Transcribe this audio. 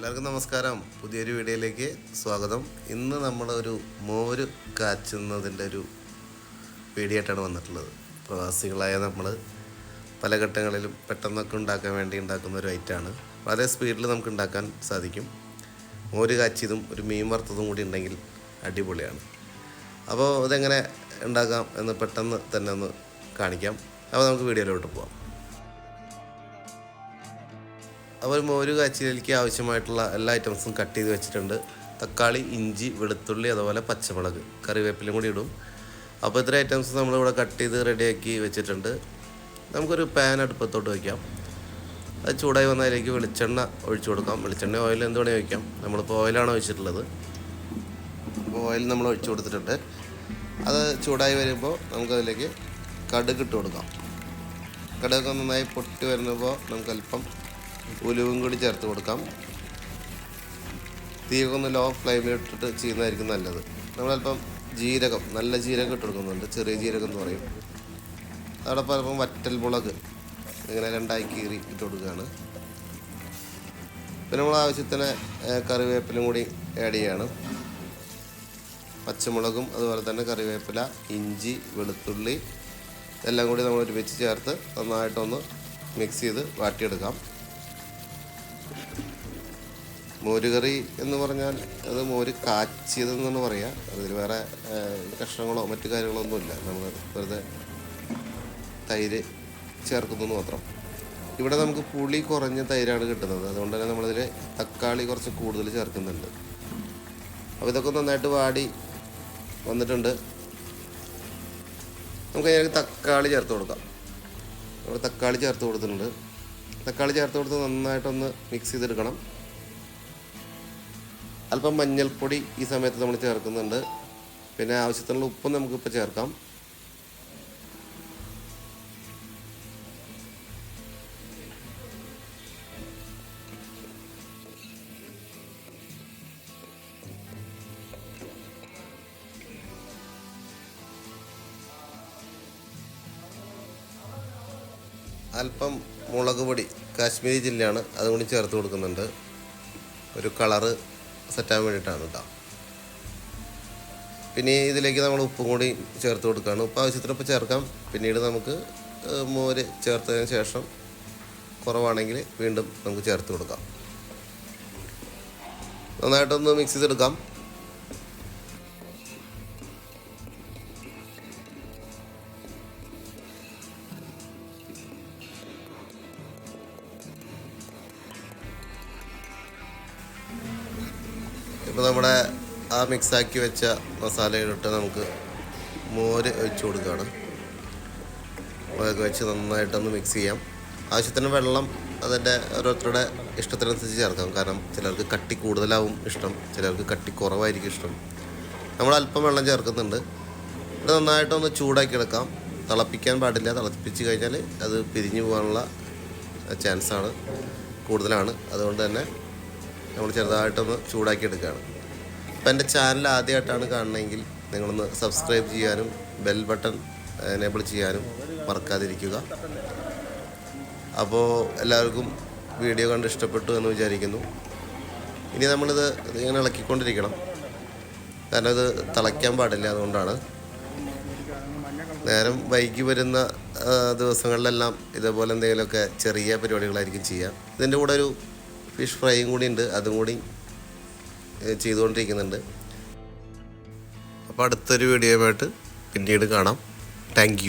എല്ലാവർക്കും നമസ്കാരം. പുതിയൊരു വീഡിയോയിലേക്ക് സ്വാഗതം. ഇന്ന് നമ്മൾ ഒരു മോര് കാച്ചുന്നതിന്റെ ഒരു വീഡിയോ ആയിട്ടാണ് വന്നിട്ടുള്ളത്. പ്രവാസികളായ നമ്മൾ പല ഘട്ടങ്ങളിലും പെട്ടെന്നൊക്കെ ഉണ്ടാക്കാൻ വേണ്ടി ഉണ്ടാക്കുന്ന ഒരു ഐറ്റമാണ്. വളരെ സ്പീഡിൽ നമുക്ക് ഉണ്ടാക്കാൻ സാധിക്കും. മോര് കാച്ചിയതും ഒരു മീൻ വറുത്തതും കൂടി ഉണ്ടെങ്കിൽ അടിപൊളിയാണ്. അപ്പോൾ ഇതെങ്ങനെ ഉണ്ടാക്കാം എന്ന് പെട്ടെന്ന് തന്നെ ഒന്ന് കാണിക്കാം. അപ്പോൾ നമുക്ക് വീഡിയോയിലോട്ട് പോകാം ഒരു മോര് കാച്ചിലേക്ക് ആവശ്യമായിട്ടുള്ള എല്ലാ ഐറ്റംസും കട്ട് ചെയ്ത് വെച്ചിട്ടുണ്ട്. തക്കാളി ഇഞ്ചി വെളുത്തുള്ളി അതുപോലെ പച്ചമുളക് കറിവേപ്പിലും കൂടി ഇടും. അപ്പോൾ ഇത്ര ഐറ്റംസ് നമ്മളിവിടെ കട്ട് ചെയ്ത് റെഡിയാക്കി വെച്ചിട്ടുണ്ട്. നമുക്കൊരു പാൻ അടുപ്പത്തോട്ട് വയ്ക്കാം അത് ചൂടായി വന്നാൽ അതിലേക്ക് വെളിച്ചെണ്ണ ഒഴിച്ചു കൊടുക്കാം. വെളിച്ചെണ്ണ ഓയിൽ എന്ത് വേണേൽ വയ്ക്കാം നമ്മളിപ്പോൾ ഓയിലാണ് ഒഴിച്ചിട്ടുള്ളത്. അപ്പോൾ ഓയിൽ നമ്മൾ ഒഴിച്ചു കൊടുത്തിട്ടുണ്ട്. അത് ചൂടായി വരുമ്പോൾ നമുക്കതിലേക്ക് കടുക് ഇട്ട് കൊടുക്കാം. കടുകൊക്കെ നന്നായി പൊട്ടി വരുമ്പോൾ നമുക്ക് അല്പം ഉലുവും കൂടി ചേർത്ത് കൊടുക്കാം. തീയൊക്കെ ഒന്ന് ലോ ഫ്ലെയിമിൽ ഇട്ടിട്ട് ചെയ്യുന്നതായിരിക്കും നല്ലത്. നമ്മളല്പം ജീരകം നല്ല ജീരകം ഇട്ട് കൊടുക്കുന്നുണ്ട്. ചെറിയ ജീരകം എന്ന് പറയും. അതോടൊപ്പം അല്പം വറ്റൽ മുളക് ഇങ്ങനെ രണ്ടായി കീറി ഇട്ട് കൊടുക്കുകയാണ്. പിന്നെ നമ്മൾ ആവശ്യത്തിന് കറിവേപ്പിലും കൂടി ആഡ് ചെയ്യാണ്. പച്ചമുളകും അതുപോലെ തന്നെ കറിവേപ്പില ഇഞ്ചി വെളുത്തുള്ളി എല്ലാം കൂടി നമ്മൾ ഒരുമിച്ച് ചേർത്ത് നന്നായിട്ടൊന്ന് മിക്സ് ചെയ്ത് വാട്ടിയെടുക്കാം. മോരുകറി എന്ന് പറഞ്ഞാൽ അത് മോര് കാച്ചിയതെന്നാണ് പറയുക അതിൽ വേറെ കഷ്ണങ്ങളോ മറ്റു കാര്യങ്ങളോ ഒന്നുമില്ല നമ്മൾ വെറുതെ തൈര് ചേർക്കുന്നു മാത്രം. ഇവിടെ നമുക്ക് പുളി കുറഞ്ഞ തൈരാണ് കിട്ടുന്നത്. അതുകൊണ്ട് തന്നെ നമ്മളിതിൽ തക്കാളി കുറച്ച് കൂടുതൽ ചേർക്കുന്നുണ്ട്. അപ്പോൾ ഇതൊക്കെ നന്നായിട്ട് വാടി വന്നിട്ടുണ്ട്. നമുക്ക് അതിനകത്ത് തക്കാളി ചേർത്ത് കൊടുക്കാം. നമ്മൾ തക്കാളി ചേർത്ത് കൊടുത്തിട്ടുണ്ട്. തക്കാളി ചേർത്ത് കൊടുത്ത് നന്നായിട്ടൊന്ന് മിക്സ് ചെയ്തെടുക്കണം. അല്പം മഞ്ഞൾപ്പൊടി ഈ സമയത്ത് നമ്മൾ ചേർക്കുന്നുണ്ട്. പിന്നെ ആവശ്യത്തിനുള്ള ഉപ്പും നമുക്കിപ്പോൾ ചേർക്കാം. അല്പം മുളക് പൊടി കാശ്മീരി ജില്ലയാണ് അതും കൂടി ചേർത്ത് കൊടുക്കുന്നുണ്ട്. ഒരു കളറ് സെറ്റാൻ വേണ്ടിയിട്ടാണ് കേട്ടോ പിന്നെ ഇതിലേക്ക് നമ്മൾ ഉപ്പും കൂടി ചേർത്ത് കൊടുക്കുകയാണ് ഉപ്പ് ആവശ്യത്തിന് ഉപ്പ് ചേർക്കാം. പിന്നീട് നമുക്ക് മോര് ചേർത്തതിന് ശേഷം കുറവാണെങ്കിൽ വീണ്ടും നമുക്ക് ചേർത്ത് കൊടുക്കാം. നന്നായിട്ടൊന്ന് മിക്സ് ചെയ്തെടുക്കാം. ഇപ്പോൾ നമ്മുടെ ആ മിക്സാക്കി വെച്ച മസാലയിലിട്ട് നമുക്ക് മോര് ഒഴിച്ചു കൊടുക്കുകയാണ്. മോരൊക്കെ വെച്ച് നന്നായിട്ടൊന്ന് മിക്സ് ചെയ്യാം. ആവശ്യത്തിന് വെള്ളം അതിന്റെ ഓരോരുത്തരുടെ ഇഷ്ടത്തിനനുസരിച്ച് ചേർക്കാം. കാരണം ചിലർക്ക് കട്ടി കൂടുതലാവും ഇഷ്ടം ചിലർക്ക് കട്ടി കുറവായിരിക്കും ഇഷ്ടം. നമ്മൾ അല്പം വെള്ളം ചേർക്കുന്നുണ്ട്. ഇത് നന്നായിട്ടൊന്ന് ചൂടാക്കി എടുക്കാം. തിളപ്പിക്കാൻ പാടില്ല. തിളപ്പിച്ച് കഴിഞ്ഞാൽ അത് പിരിഞ്ഞു പോകാനുള്ള ചാൻസാണ് കൂടുതലാണ്. അതുകൊണ്ട് തന്നെ നമ്മൾ ചെറുതായിട്ടൊന്ന് ചൂടാക്കി എടുക്കുകയാണ് അപ്പോൾ എന്റെ ചാനൽ ആദ്യമായിട്ടാണ് കാണണമെങ്കിൽ നിങ്ങളൊന്ന് സബ്സ്ക്രൈബ് ചെയ്യാനും ബെൽ ബട്ടൺ എനേബിൾ ചെയ്യാനും മറക്കാതിരിക്കുക. അപ്പോൾ എല്ലാവർക്കും വീഡിയോ കണ്ട് ഇഷ്ടപ്പെട്ടു എന്ന് വിചാരിക്കുന്നു. ഇനി നമ്മളിത് ഇങ്ങനെ ഇളക്കിക്കൊണ്ടിരിക്കണം. കാരണം ഇത് തിളയ്ക്കാൻ പാടില്ല അതുകൊണ്ടാണ്. നേരം വൈകി വരുന്ന ദിവസങ്ങളിലെല്ലാം ഇതേപോലെ എന്തെങ്കിലുമൊക്കെ ചെറിയ പരിപാടികളായിരിക്കും ചെയ്യുക ഇതിന്റെ കൂടെ ഒരു ഫിഷ് ഫ്രൈയും കൂടി ഉണ്ട് അതും കൂടി ചെയ്തുകൊണ്ടിരിക്കുന്നുണ്ട്. അപ്പോൾ അടുത്തൊരു വീഡിയോയുമായിട്ട് പിന്നീട് കാണാം. താങ്ക്